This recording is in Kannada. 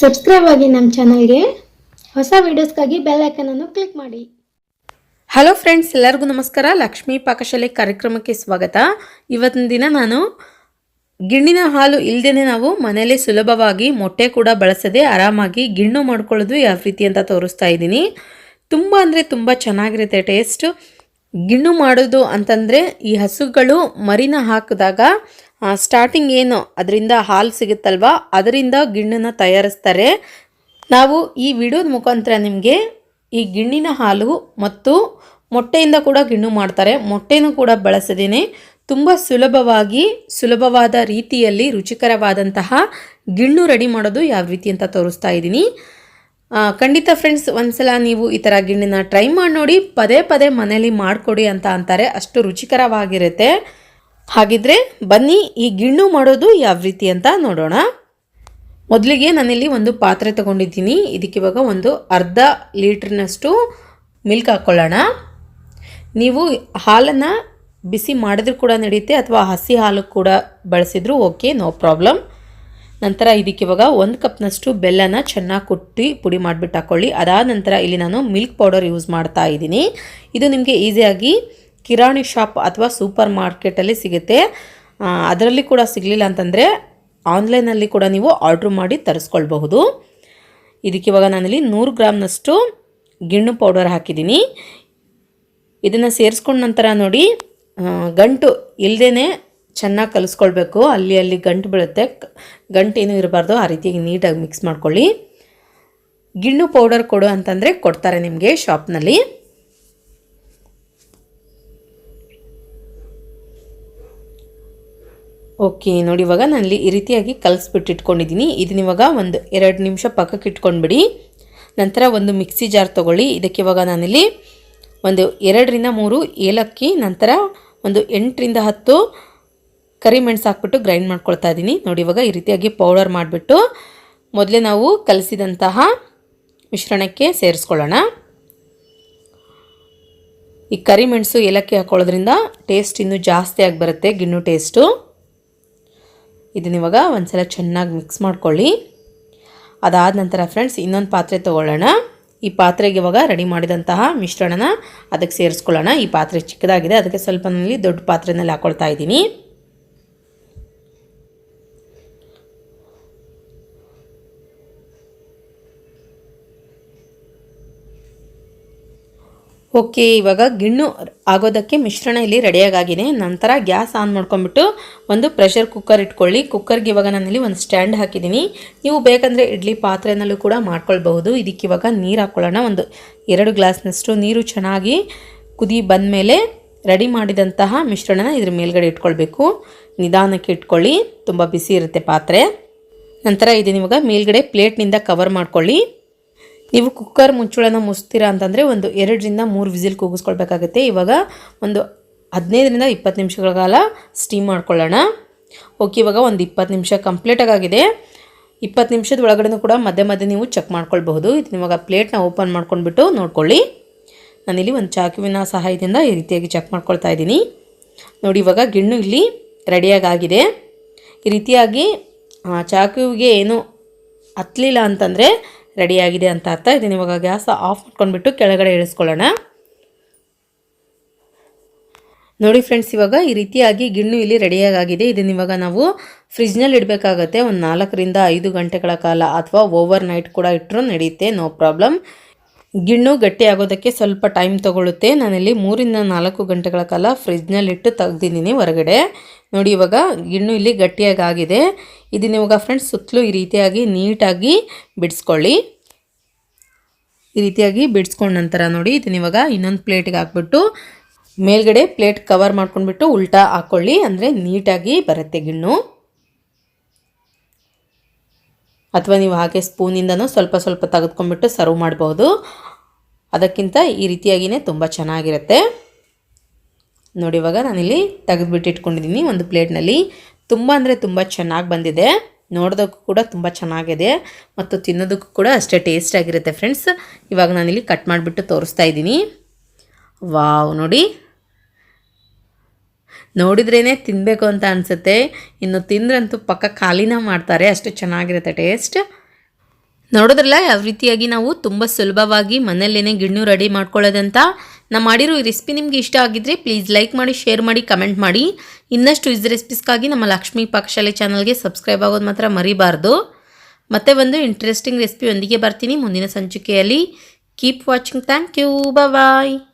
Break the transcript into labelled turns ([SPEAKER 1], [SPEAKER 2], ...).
[SPEAKER 1] ಸಬ್ಸ್ಕ್ರೈಬ್ ಆಗಿ ನಮ್ಮ ಚಾನಲ್ಗೆ ಹೊಸ ವೀಡಿಯೋಸ್ಗಾಗಿ ಬೆಲ್ ಐಕನನ್ನು ಕ್ಲಿಕ್ ಮಾಡಿ.
[SPEAKER 2] ಹಲೋ ಫ್ರೆಂಡ್ಸ್ ಎಲ್ಲರಿಗೂ ನಮಸ್ಕಾರ. ಲಕ್ಷ್ಮೀ ಪಾಕಶಾಲೆ ಕಾರ್ಯಕ್ರಮಕ್ಕೆ ಸ್ವಾಗತ. ಇವತ್ತಿನ ದಿನ ನಾನು ಗಿಣ್ಣಿನ ಹಾಲು ಇಲ್ಲದೇ ನಾವು ಮನೆಯಲ್ಲೇ ಸುಲಭವಾಗಿ ಮೊಟ್ಟೆ ಕೂಡ ಬಳಸದೆ ಆರಾಮಾಗಿ ಗಿಣ್ಣು ಮಾಡ್ಕೊಳ್ಳೋದು ಯಾವ ರೀತಿ ಅಂತ ತೋರಿಸ್ತಾ ಇದ್ದೀನಿ. ತುಂಬ ಅಂದರೆ ತುಂಬ ಚೆನ್ನಾಗಿರುತ್ತೆ ಟೇಸ್ಟ್ ಗಿಣ್ಣು ಮಾಡೋದು ಅಂತಂದರೆ ಈ ಹಸುಗಳು ಮರಿನ ಹಾಕಿದಾಗ ಸ್ಟಾರ್ಟಿಂಗ್ ಏನು? ಅದರಿಂದ ಹಾಲು ಸಿಗುತ್ತಲ್ವ? ಅದರಿಂದ ಗಿಣ್ಣನ್ನು ತಯಾರಿಸ್ತಾರೆ. ನಾವು ಈ ವಿಡಿಯೋದ ಮುಖಾಂತರ ನಿಮಗೆ ಈ ಗಿಣ್ಣಿನ ಹಾಲು ಮತ್ತು ಮೊಟ್ಟೆಯಿಂದ ಕೂಡ ಗಿಣ್ಣು ಮಾಡ್ತಾರೆ. ಮೊಟ್ಟೆನೂ ಕೂಡ ಬಳಸಿದ್ದೀನಿ ತುಂಬ ಸುಲಭವಾಗಿ, ಸುಲಭವಾದ ರೀತಿಯಲ್ಲಿ ರುಚಿಕರವಾದಂತಹ ಗಿಣ್ಣು ರೆಡಿ ಮಾಡೋದು ಯಾವ ರೀತಿ ಅಂತ ತೋರಿಸ್ತಾ ಇದ್ದೀನಿ. ಖಂಡಿತ ಫ್ರೆಂಡ್ಸ್ ಒಂದ್ಸಲ ನೀವು ಈ ಥರ ಗಿಣ್ಣನ್ನ ಟ್ರೈ ಮಾಡಿ ನೋಡಿ, ಪದೇ ಪದೇ ಮನೇಲಿ ಮಾಡಿಕೊಡಿ ಅಂತ ಅಂತಾರೆ. ಅಷ್ಟು ರುಚಿಕರವಾಗಿರುತ್ತೆ. ಹಾಗಿದ್ರೆ ಬನ್ನಿ, ಈ ಗಿಣ್ಣು ಮಾಡೋದು ಯಾವ ರೀತಿ ಅಂತ ನೋಡೋಣ. ಮೊದಲಿಗೆ ನಾನಿಲ್ಲಿ ಒಂದು ಪಾತ್ರೆ ತಗೊಂಡಿದ್ದೀನಿ. ಇದಕ್ಕೆ ಇವಾಗ ಒಂದು ಅರ್ಧ ಲೀಟ್ರ್ನಷ್ಟು ಮಿಲ್ಕ್ ಹಾಕ್ಕೊಳ್ಳೋಣ ನೀವು ಹಾಲನ್ನು ಬಿಸಿ ಮಾಡಿದ್ರೂ ಕೂಡ ನಡೆಯುತ್ತೆ, ಅಥವಾ ಹಸಿ ಹಾಲು ಕೂಡ ಬಳಸಿದ್ರು ಓಕೆ, ನೋ ಪ್ರಾಬ್ಲಮ್. ನಂತರ ಇದಕ್ಕೆ ಇವಾಗ ಒಂದು ಕಪ್ನಷ್ಟು ಬೆಲ್ಲನ ಚೆನ್ನಾಗಿ ಕುಟ್ಟಿ ಪುಡಿ ಮಾಡಿಬಿಟ್ಟು ಹಾಕ್ಕೊಳ್ಳಿ ಅದಾದ ನಂತರ ಇಲ್ಲಿ ನಾನು ಮಿಲ್ಕ್ ಪೌಡರ್ ಯೂಸ್ ಮಾಡ್ತಾ ಇದ್ದೀನಿ. ಇದು ನಿಮಗೆ ಈಸಿಯಾಗಿ ಕಿರಾಣಿ ಶಾಪ್ ಅಥವಾ ಸೂಪರ್ ಮಾರ್ಕೆಟಲ್ಲಿ ಸಿಗುತ್ತೆ. ಅದರಲ್ಲಿ ಕೂಡ ಸಿಗಲಿಲ್ಲ ಅಂತಂದರೆ ಆನ್ಲೈನಲ್ಲಿ ಕೂಡ ನೀವು ಆರ್ಡ್ರ್ ಮಾಡಿ ತರಿಸ್ಕೊಳ್ಬಹುದು. ಇದಕ್ಕೆ ಇವಾಗ ನಾನಿಲ್ಲಿ ನೂರು ಗ್ರಾಮ್ನಷ್ಟು ಗಿಣ್ಣು ಪೌಡರ್ ಹಾಕಿದ್ದೀನಿ. ಇದನ್ನು ಸೇರಿಸ್ಕೊಂಡ ನಂತರ ನೋಡಿ ಗಂಟು ಇಲ್ಲದೇ ಚೆನ್ನಾಗಿ ಕಲಿಸ್ಕೊಳ್ಬೇಕು. ಅಲ್ಲಿ ಅಲ್ಲಿ ಗಂಟು ಬೀಳುತ್ತೆ. ಗಂಟು ಏನೂ ಇರಬಾರ್ದು. ಆ ರೀತಿಯಾಗಿ ನೀಟಾಗಿ ಮಿಕ್ಸ್ ಮಾಡ್ಕೊಳ್ಳಿ. ಗಿಣ್ಣು ಪೌಡರ್ ಕೊಡು ಅಂತಂದರೆ ಕೊಡ್ತಾರೆ ನಿಮಗೆ ಶಾಪ್ನಲ್ಲಿ. ಓಕೆ, ನೋಡಿ ಇವಾಗ ನಾನಲ್ಲಿ ಈ ರೀತಿಯಾಗಿ ಕಲಿಸ್ಬಿಟ್ಟು ಇಟ್ಕೊಂಡಿದ್ದೀನಿ. ಇದನ್ನ ಇವಾಗ ಒಂದು ಎರಡು ನಿಮಿಷ ಪಕ್ಕಕ್ಕೆ ಇಟ್ಕೊಂಡ್ಬಿಡಿ. ನಂತರ ಒಂದು ಮಿಕ್ಸಿ ಜಾರ್ ತೊಗೊಳ್ಳಿ. ಇದಕ್ಕೆ ಇವಾಗ ನಾನಿಲ್ಲಿ ಒಂದು ಎರಡರಿಂದ ಮೂರು ಏಲಕ್ಕಿ, ನಂತರ ಒಂದು ಎಂಟರಿಂದ ಹತ್ತು ಕರಿಮೆಣಸು ಹಾಕ್ಬಿಟ್ಟು ಗ್ರೈಂಡ್ ಮಾಡ್ಕೊಳ್ತಾ ಇದ್ದೀನಿ. ನೋಡಿ ಇವಾಗ ಈ ರೀತಿಯಾಗಿ ಪೌಡರ್ ಮಾಡಿಬಿಟ್ಟು ಮೊದಲೇ ನಾವು ಕಲಸಿದಂತಹ ಮಿಶ್ರಣಕ್ಕೆ ಸೇರಿಸ್ಕೊಳ್ಳೋಣ. ಈ ಕರಿಮೆಣಸು ಏಲಕ್ಕಿ ಹಾಕೊಳ್ಳೋದ್ರಿಂದ ಟೇಸ್ಟ್ ಇನ್ನೂ ಜಾಸ್ತಿ ಆಗಿ ಬರುತ್ತೆ, ಗಿಣ್ಣು ಟೇಸ್ಟು. ಇದನ್ನ ಇವಾಗ ಒಂದ್ಸಲ ಚೆನ್ನಾಗಿ ಮಿಕ್ಸ್ ಮಾಡ್ಕೊಳ್ಳಿ. ಅದಾದ ನಂತರ ಫ್ರೆಂಡ್ಸ್ ಇನ್ನೊಂದು ಪಾತ್ರೆ ತೊಗೊಳ್ಳೋಣ. ಈ ಪಾತ್ರೆಗೆ ಇವಾಗ ರೆಡಿ ಮಾಡಿದಂತಹ ಮಿಶ್ರಣನ ಅದಕ್ಕೆ ಸೇರಿಸ್ಕೊಳ್ಳೋಣ. ಈ ಪಾತ್ರೆ ಚಿಕ್ಕದಾಗಿದೆ, ಅದಕ್ಕೆ ಸ್ವಲ್ಪ ದೊಡ್ಡ ಪಾತ್ರೆನಲ್ಲಿ ಹಾಕ್ಕೊಳ್ತಾ ಇದ್ದೀನಿ. ಓಕೆ, ಇವಾಗ ಗಿಣ್ಣು ಆಗೋದಕ್ಕೆ ಮಿಶ್ರಣ ಇಲ್ಲಿ ರೆಡಿಯಾಗಿದೆ ನಂತರ ಗ್ಯಾಸ್ ಆನ್ ಮಾಡ್ಕೊಂಡ್ಬಿಟ್ಟು ಒಂದು ಪ್ರೆಷರ್ ಕುಕ್ಕರ್ ಇಟ್ಕೊಳ್ಳಿ. ಕುಕ್ಕರ್ಗೆ ಇವಾಗ ನಾನಿಲ್ಲಿ ಒಂದು ಸ್ಟ್ಯಾಂಡ್ ಹಾಕಿದ್ದೀನಿ. ನೀವು ಬೇಕಂದರೆ ಇಡ್ಲಿ ಪಾತ್ರೆನಲ್ಲೂ ಕೂಡ ಮಾಡ್ಕೊಳ್ಬಹುದು. ಇದಕ್ಕೆ ಇವಾಗ ನೀರು ಹಾಕ್ಕೊಳ್ಳೋಣ ಒಂದು ಎರಡು ಗ್ಲಾಸ್ನಷ್ಟು ನೀರು ಚೆನ್ನಾಗಿ ಕುದಿ ಬಂದಮೇಲೆ ರೆಡಿ ಮಾಡಿದಂತಹ ಮಿಶ್ರಣನ ಇದ್ರ ಮೇಲ್ಗಡೆ ಇಟ್ಕೊಳ್ಬೇಕು. ನಿಧಾನಕ್ಕೆ ಇಟ್ಕೊಳ್ಳಿ. ತುಂಬ ಬಿಸಿ ಇರುತ್ತೆ ಪಾತ್ರೆ. ನಂತರ ಇದನ್ನ ಇವಾಗ ಮೇಲ್ಗಡೆ ಪ್ಲೇಟ್ನಿಂದ ಕವರ್ ಮಾಡ್ಕೊಳ್ಳಿ. ನೀವು ಕುಕ್ಕರ್ ಮುಚ್ಚಳನ ಮುಚ್ತೀರಾ ಅಂತಂದರೆ ಒಂದು ಎರಡರಿಂದ ಮೂರು ವಿಸಿಲ್ ಕೂಗಿಸ್ಕೊಳ್ಬೇಕಾಗುತ್ತೆ. ಇವಾಗ ಒಂದು ಹದಿನೈದರಿಂದ ಇಪ್ಪತ್ತು ನಿಮಿಷಗಳ ಕಾಲ ಸ್ಟೀಮ್ ಮಾಡ್ಕೊಳ್ಳೋಣ. ಓಕೆ ಇವಾಗ ಒಂದು ಇಪ್ಪತ್ತು ನಿಮಿಷ ಕಂಪ್ಲೀಟಾಗಿ ಆಗಿದೆ ಇಪ್ಪತ್ತು ನಿಮಿಷದ ಒಳಗಡೆನೂ ಕೂಡ ಮಧ್ಯೆ ಮಧ್ಯೆ ನೀವು ಚೆಕ್ ಮಾಡ್ಕೊಳ್ಬಹುದು. ಇದು ಇವಾಗ ಪ್ಲೇಟ್ನ ಓಪನ್ ಮಾಡ್ಕೊಂಡ್ಬಿಟ್ಟು ನೋಡ್ಕೊಳ್ಳಿ. ನಾನಿಲ್ಲಿ ಒಂದು ಚಾಕುವಿನ ಸಹಾಯದಿಂದ ಈ ರೀತಿಯಾಗಿ ಚೆಕ್ ಮಾಡ್ಕೊಳ್ತಾ ಇದ್ದೀನಿ. ನೋಡಿ, ಇವಾಗ ಗಿಣ್ಣು ಇಲ್ಲಿ ರೆಡಿಯಾಗಿ ಆಗಿದೆ ಈ ರೀತಿಯಾಗಿ ಚಾಕುವಿಗೆ ಏನು ಹತ್ತಲಿಲ್ಲ ಅಂತಂದರೆ ರೆಡಿಯಾಗಿದೆ ಅಂತ ಅರ್ಥ. ಇದನ್ನು ಇವಾಗ ಗ್ಯಾಸ್ ಆಫ್ ಮಾಡ್ಕೊಂಡ್ಬಿಟ್ಟು ಕೆಳಗಡೆ ಇಳಿಸ್ಕೊಳ್ಳೋಣ. ನೋಡಿ ಫ್ರೆಂಡ್ಸ್, ಇವಾಗ ಈ ರೀತಿಯಾಗಿ ಗಿಣ್ಣು ಇಲ್ಲಿ ರೆಡಿಯಾಗಿದೆ ಇದನ್ನ ಇವಾಗ ನಾವು ಫ್ರಿಜ್ನಲ್ಲಿ ಇಡಬೇಕಾಗತ್ತೆ. ಒಂದು ನಾಲ್ಕರಿಂದ ಐದು ಗಂಟೆಗಳ ಕಾಲ ಅಥವಾ ಓವರ್ ನೈಟ್ ಕೂಡ ಇಟ್ಟರು ನಡೆಯುತ್ತೆ ನೋ ಪ್ರಾಬ್ಲಮ್. ಗಿಣ್ಣು ಗಟ್ಟಿ ಆಗೋದಕ್ಕೆ ಸ್ವಲ್ಪ ಟೈಮ್ ತಗೊಳ್ಳುತ್ತೆ. ನಾನಿಲ್ಲಿ ಮೂರಿಂದ ನಾಲ್ಕು ಗಂಟೆಗಳ ಕಾಲ ಫ್ರಿಜ್ನಲ್ಲಿಟ್ಟು ತೆಗ್ದಿದ್ದೀನಿ ಹೊರಗಡೆ. ನೋಡಿ, ಇವಾಗ ಗಿಣ್ಣು ಇಲ್ಲಿ ಗಟ್ಟಿಯಾಗಿ ಆಗಿದೆ ಇದನ್ನ ಇವಾಗ ಫ್ರೆಂಡ್ಸ್ ಸುತ್ತಲೂ ಈ ರೀತಿಯಾಗಿ ನೀಟಾಗಿ ಬಿಡಿಸ್ಕೊಳ್ಳಿ. ಈ ರೀತಿಯಾಗಿ ಬಿಡಿಸ್ಕೊಂಡ ನಂತರ ನೋಡಿ, ಇದನ್ನ ಇವಾಗ ಇನ್ನೊಂದು ಪ್ಲೇಟಿಗೆ ಹಾಕ್ಬಿಟ್ಟು ಮೇಲ್ಗಡೆ ಪ್ಲೇಟ್ ಕವರ್ ಮಾಡ್ಕೊಂಡ್ಬಿಟ್ಟು ಉಲ್ಟಾ ಹಾಕ್ಕೊಳ್ಳಿ ಅಂದರೆ ನೀಟಾಗಿ ಬರುತ್ತೆ ಗಿಣ್ಣು. ಅಥವಾ ನೀವು ಹಾಗೆ ಸ್ಪೂನಿಂದನೂ ಸ್ವಲ್ಪ ಸ್ವಲ್ಪ ತೆಗೆದುಕೊಂಡ್ಬಿಟ್ಟು ಸರ್ವ್ ಮಾಡ್ಬೋದು. ಅದಕ್ಕಿಂತ ಈ ರೀತಿಯಾಗಿಯೇ ತುಂಬ ಚೆನ್ನಾಗಿರುತ್ತೆ. ನೋಡಿ, ಇವಾಗ ನಾನಿಲ್ಲಿ ತೆಗೆದುಬಿಟ್ಟು ಇಟ್ಕೊಂಡಿದ್ದೀನಿ ಒಂದು ಪ್ಲೇಟ್ನಲ್ಲಿ. ತುಂಬ ಅಂದರೆ ತುಂಬ ಚೆನ್ನಾಗಿ ಬಂದಿದೆ. ನೋಡೋದಕ್ಕೂ ಕೂಡ ತುಂಬ ಚೆನ್ನಾಗಿದೆ ಮತ್ತು ತಿನ್ನೋದಕ್ಕೂ ಕೂಡ ಅಷ್ಟೇ ಟೇಸ್ಟ್ ಆಗಿರುತ್ತೆ ಫ್ರೆಂಡ್ಸ್ ಇವಾಗ ನಾನಿಲ್ಲಿ ಕಟ್ ಮಾಡಿಬಿಟ್ಟು ತೋರಿಸ್ತಾ ಇದ್ದೀನಿ. ವಾವ್, ನೋಡಿ. ನೋಡಿದ್ರೇ ತಿನ್ನಬೇಕು ಅಂತ ಅನಿಸುತ್ತೆ. ಇನ್ನು ತಿಂದ್ರಂತೂ ಪಕ್ಕ ಖಾಲಿನ ಮಾಡ್ತಾರೆ. ಅಷ್ಟು ಚೆನ್ನಾಗಿರುತ್ತೆ ಟೇಸ್ಟ್. ನೋಡಿದ್ರಲ್ಲ, ಯಾವ ರೀತಿಯಾಗಿ ನಾವು ತುಂಬ ಸುಲಭವಾಗಿ ಮನೆಯಲ್ಲೇ ಗಿಣ್ಣು ರೆಡಿ ಮಾಡ್ಕೊಳ್ಳೋದಂತ. ನಾ ಮಾಡಿರೋ ಈ ರೆಸಿಪಿ ನಿಮಗೆ ಇಷ್ಟ ಆಗಿದ್ರೆ ಪ್ಲೀಸ್ ಲೈಕ್ ಮಾಡಿ, ಶೇರ್ ಮಾಡಿ, ಕಮೆಂಟ್ ಮಾಡಿ. ಇನ್ನಷ್ಟು ಇಸ್ ರೆಸಿಪೀಸ್ಗಾಗಿ ನಮ್ಮ ಲಕ್ಷ್ಮೀ ಪಾಕಶಾಲೆ ಚಾನಲ್ಗೆ ಸಬ್ಸ್ಕ್ರೈಬ್ ಆಗೋದು ಮಾತ್ರ ಮರಿಬಾರ್ದು. ಮತ್ತೆ ಒಂದು ಇಂಟ್ರೆಸ್ಟಿಂಗ್ ರೆಸಿಪಿ ಒಂದಿಗೆ ಬರ್ತೀನಿ. ಮುಂದಿನ ಸಂಚಿಕೆಯಲ್ಲಿ. Keep watching. Thank you. Bye